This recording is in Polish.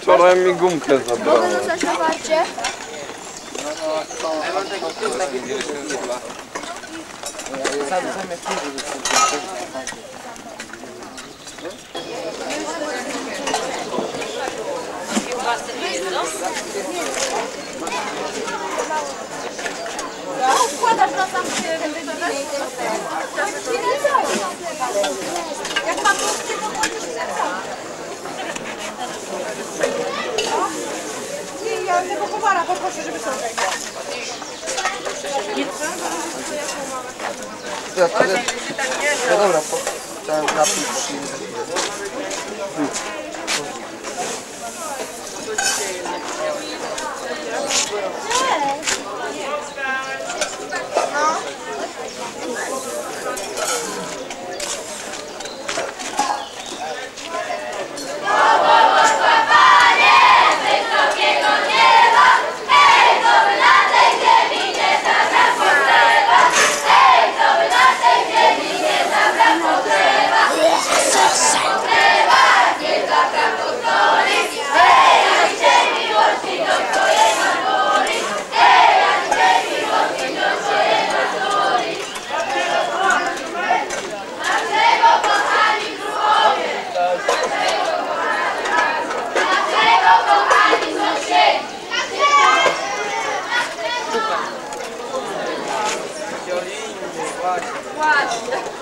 Wczoraj mi gumkę zabrał. Mogę zostać na warcie? Wkładasz kowara poproszę, żeby sobie No dobra, po, chciałem napić i... Watch. Watch.